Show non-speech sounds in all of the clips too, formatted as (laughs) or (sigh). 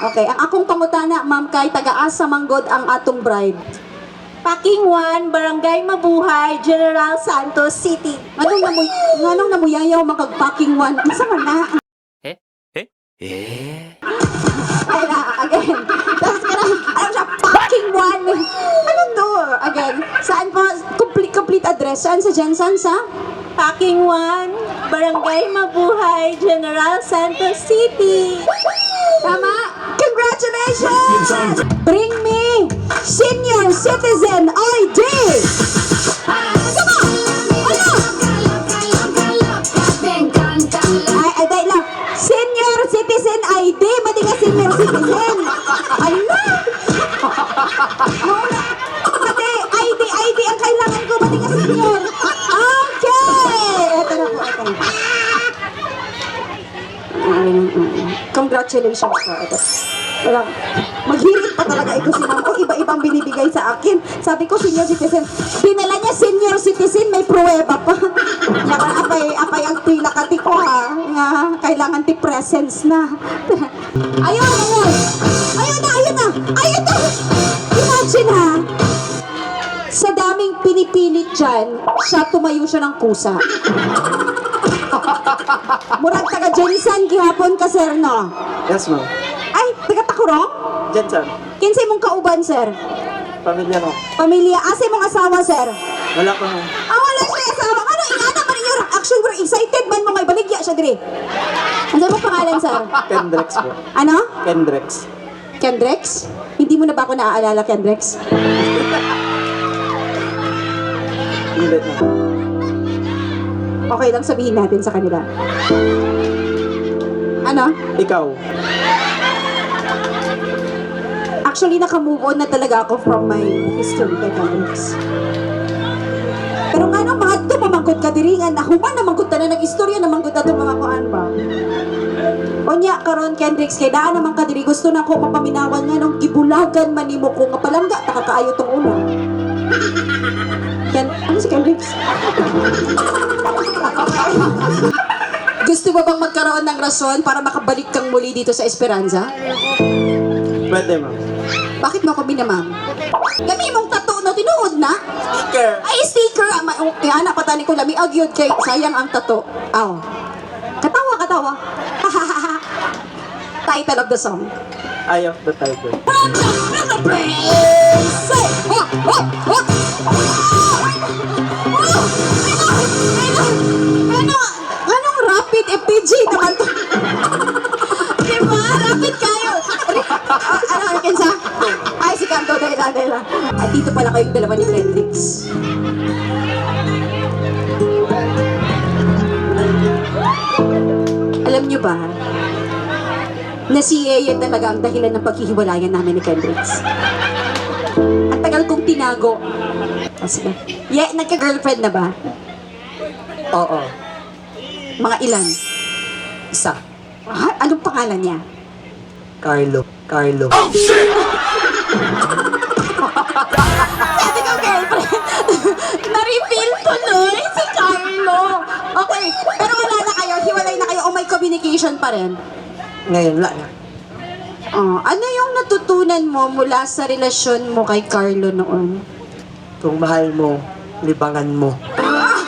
Okay, ang akong pangutana, ma'am, kay taga-asa manggod ang atong bride. Packing 1, Barangay Mabuhay, General Santos City. Anong namuy, anong namuyayaw makagpacking one? Masa man na? Ay na, again. Tapos ka na, alam siya, packing one. Ano to? Again, saan po? Complete, complete address. Saan sa dyan? Saan sa? Packing 1, Barangay Mabuhay, General Santos City. Tama? Congratulations! Bring me senior citizen ID! Ano? Ay, ay, dahil lang. Citizen ID, mati ka senior citizen. Ala! Mati, ID, ID ang kailangan ko, mati ka senior. Okay! Ito na po, ito na. Congratulations po. Wala. Maghirit pa talaga ito si ma'am. Iba-ibang binibigay sa akin. Sabi ko, senior citizen. Pinala niya senior citizen, may pruweba pa. (laughs) Nga apay, apay ang pila ka ti ko ha. Nga, kailangan ti presence na. (laughs) ayun, ayun. Ayun na, ayun na. Ayun na. Imagine ha. Sa daming pinipilit dyan, siya tumayo siya ng kusa. (laughs) Murag taga Jensen gihapon ka sir no. Yes, ma'am. Taga Takurong? Diyan, sir. Kinsay mong kauban sir? Pamilya mo. Pamilya, asay mong asawa sir? Wala pa, ma'am. Ah, wala siya asawa. Ano, ingana pa ninyo? Actually, we're excited man mo ngay baligya siya diri. Ano mo pangalan sir? Kendrex po. Ano? Kendrex. Kendrex? Hindi mo na ba ako naaalala, Kendrex? Hindi. Okay lang sabihin natin sa kanila. Ano? Ikaw. Actually, naka-move on na talaga ako from my kay Kendrex. Pero nga nung mga ito, mamangkot ka diringan, ako man namangkot na nag-istorya, namangkot na ito mga kuan ba? Onya, karon Kendrix, kay daan naman ka diri, gusto na ko mapaminawan nga nung gibulagan man nimo ko nga palangga, takakaayo tong ulo. Ken, ano si Kendrix? (laughs) gusto mo bang magkaroon ng rason para makabalik kang muli dito sa Esperanza? Pwede, ma'am. Bakit mo ako minamang? Kami mong tato no, tinuod na? Sticker. Ay, sticker! Ama, oh, eh, anak patani ko lami agyod kay sayang ang tato. Aw. Katawa, katawa. (laughs) Title of the song. Eye of the Tiger. Say, oh, oh, oh. Kayong dalawa ni Kendrix. Alam niyo ba, na si Yeye talaga ang dahilan ng paghihiwalayan namin ni Kendrix. Ang tagal kong tinago. O sige. Ye, nagka-girlfriend na ba? Oo. Mga ilan? Isa. Ah, anong pangalan niya? Carlo. Carlo. Sabi Na-reveal tuloy si Carlo. Okay, pero wala na kayo. Hiwalay na kayo o may communication pa rin. Ngayon, wala na. Oh, ano yung natutunan mo mula sa relasyon mo kay Carlo noon? Kung mahal mo, libangan mo. Ah,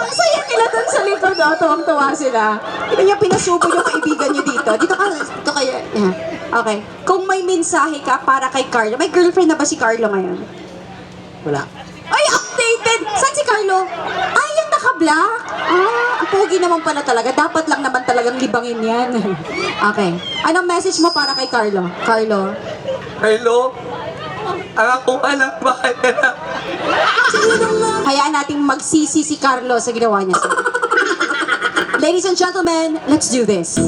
ang saya nila dun sa likod, oh. Tuwang-tuwa sila. Hindi niya pinasubo yung kaibigan niyo dito. Dito ka, dito kayo. Yeah. Okay. Kung may mensahe ka para kay Carlo, may girlfriend na ba si Carlo ngayon? Wala. Ay, updated! Saan si Carlo? Ay, yung naka-black? Ah, ang pogi naman pala talaga. Dapat lang naman talagang libangin yan. (laughs) okay. Anong message mo para kay Carlo? Carlo? Hello? Ang akong anak, bakit na? (laughs) Hayaan nating magsisi si Carlo sa ginawa niya. (laughs) Ladies and gentlemen, let's do this.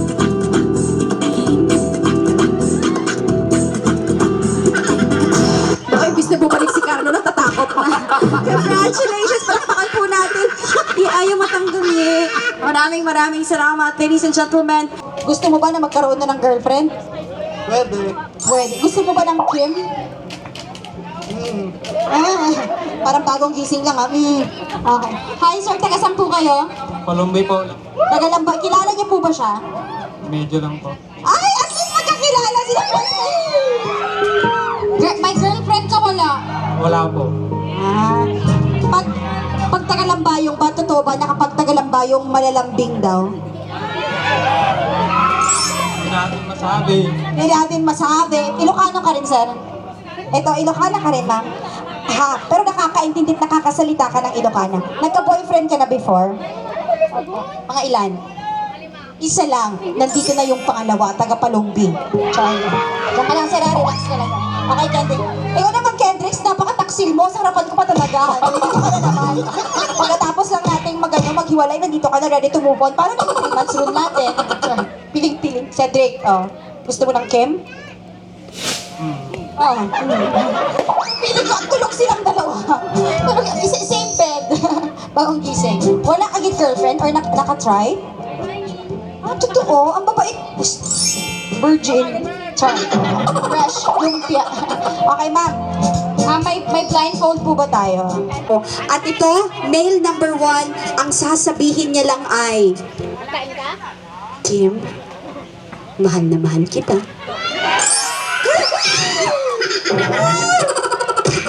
Congratulations! Palakpakan po natin. Di ayaw matanggali. Maraming maraming salamat, ladies and gentlemen. Gusto mo ba na magkaroon na ng girlfriend? Pwede. Pwede. Gusto mo ba ng Kim? Mm. Ah, parang bagong gising lang ah. Mm. Okay. Hi sir, taga saan po kayo? Palumbay po. Taga Lamba. Kilala niyo po ba siya? Medyo lang po. Ay, at least magkakilala sila. Girl- May girlfriend ka wala? Wala po. Tagalambayong ba, totoo ba, nakapag tagalambayong malalambing daw? Hindi natin masabi. Hindi natin masabi. Ilocano ka rin, sir? Ito, Ilocana ka rin, ma'am? Ha, pero nakakaintindi at nakakasalita ka ng Ilocana. Nagka-boyfriend ka na before? Mga ilan? Isa lang. Nandito na yung pangalawa, taga Palumbi. Char. Diyan ka lang, sir, relax ka lang. Okay, Kendrick. Ikaw Kendrick, napaka-taksil mo. Sa harapan ko pa talaga. Nandito ka na naman. Pagkatapos lang nating magano maghiwalay, nandito ka na ready to move on. Para naman 3 months rule natin. Piling-piling. Cedric, oh. Gusto mo ng Kim? Oh. Piling ko, tulog silang dalawa. Tulog, isa, same bed. (laughs) Bagong gising. Wala ka girlfriend or nak naka-try? Ah, totoo. Ang babait. Virgin. Char. Fresh. Lumpia. (laughs) okay, ma'am. Ah, may, may blindfold po ba tayo? At ito, male number one, ang sasabihin niya lang ay, Kim, mahal na mahal kita.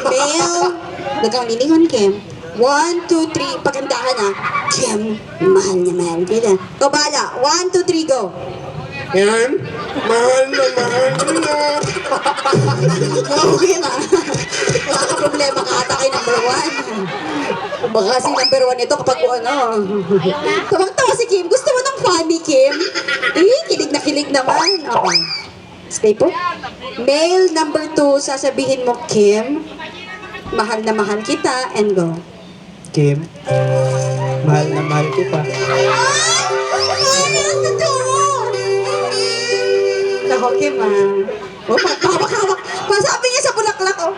Male, lilingon, Kim. One, two, three, paganda ka na. Kim, mahal na mahal kita. O bala, one, two, three, go. Yan. Mahal na mahal na. Okay na. Wala ka problema ka ata kay number one. Baka si number one ito kapag ano. Tawang-tawa si Kim. Gusto mo ng funny, Kim? Eh, kilig na kilig naman. Okay. Stay po. Male number two, sasabihin mo, Kim, mahal na mahal kita, and go. Kim. Mahal na mahal kita. Ay, Nako, Kim, ah. Oh, pagkawak-hawak. Pasabi niya sa bulaklak, oh.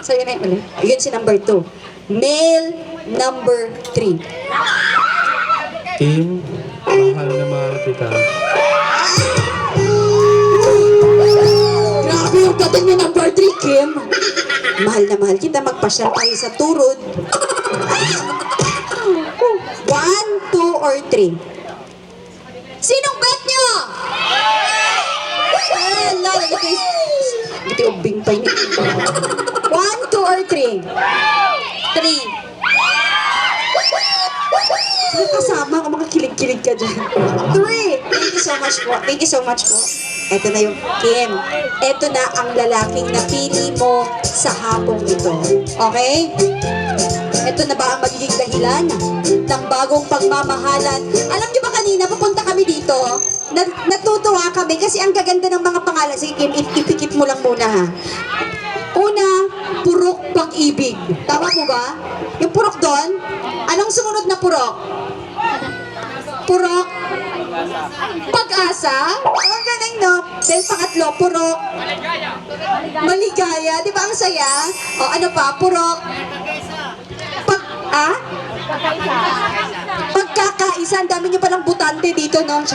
(laughs) Sa'yo na yung ulit. Yun si number two. Male number three. Kim. Mahal na mahal kita. Grabe yung dating ni number three, Kim. Mahal na mahal kita. Magpasyal tayo sa turod. (laughs) One, two, or three? Bet nyo? Wala, lagi Ito yung bingpay ni One, two, or three? Three. Kasama ka? Mga kilig-kilig ka dyan. Three. Thank you so much po. Thank you so much po. Ito na yung Kim. Ito na ang lalaking napili mo sa hapong ito. Okay? Ito na ba ang magiging dahilan ng bagong pagmamahalan? Alam niyo ba kanina, papunta kami dito, na, natutuwa kami kasi ang gaganda ng mga pangalan. Sige, Kim, ip- ipikit mo lang muna ha. Una, purok pag-ibig. Tama mo ba? Yung purok doon, anong sumunod na purok? Purok pag-asa. Ang galing, no? Then pangatlo, purok maligaya. Di ba ang saya? O ano pa? Purok pag, ah? Pagkakaisa. Ang dami niyo palang butante dito, no? (laughs)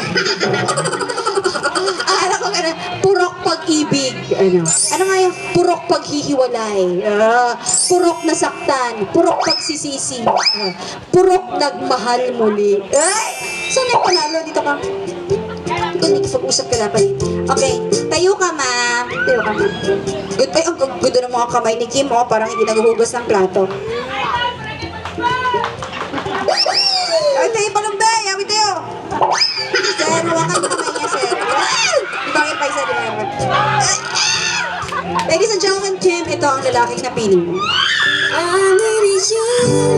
Akala ko gano'n, purok pag-ibig. Ano? Ano nga yung purok paghihiwalay? Ah, purok nasaktan. Purok pagsisisi. Ah, purok nagmahal muli. Ay! Saan yung panalo? Dito ka. Hindi pag-usap ka dapat. Okay, tayo ka, ma'am. Tayo ka, ma'am. Good, ay, ang gudo ng mga kamay ni Kim, oh. Parang hindi naghuhugas ng plato. Sir, hawakan mo kamay niya, sir. Ibangin pa isa, di ba? Ladies and gentlemen, Kim, ito ang lalaking napili mo. I'm with you.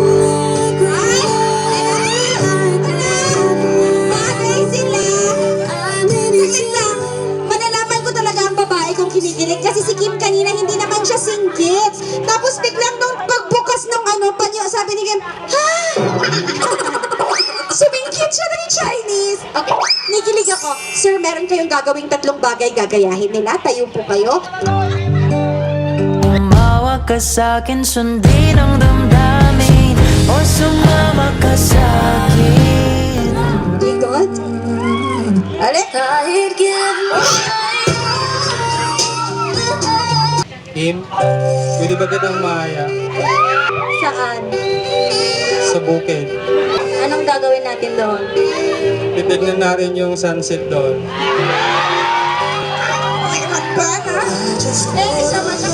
Chinese. Okay, nikilig ako. Sir, meron kayong gagawing tatlong bagay gagayahin nila. Tayo po kayo. Tumawag ka sa'kin, sundin ang damdamin O sumama ka sa'kin Ikot. Ale? Kahit give Team, pwede ba kitang maya Saan? sa bukid? Anong gagawin natin doon? Titignan natin yung sunset doon. Ay, Ragban, ha? Thank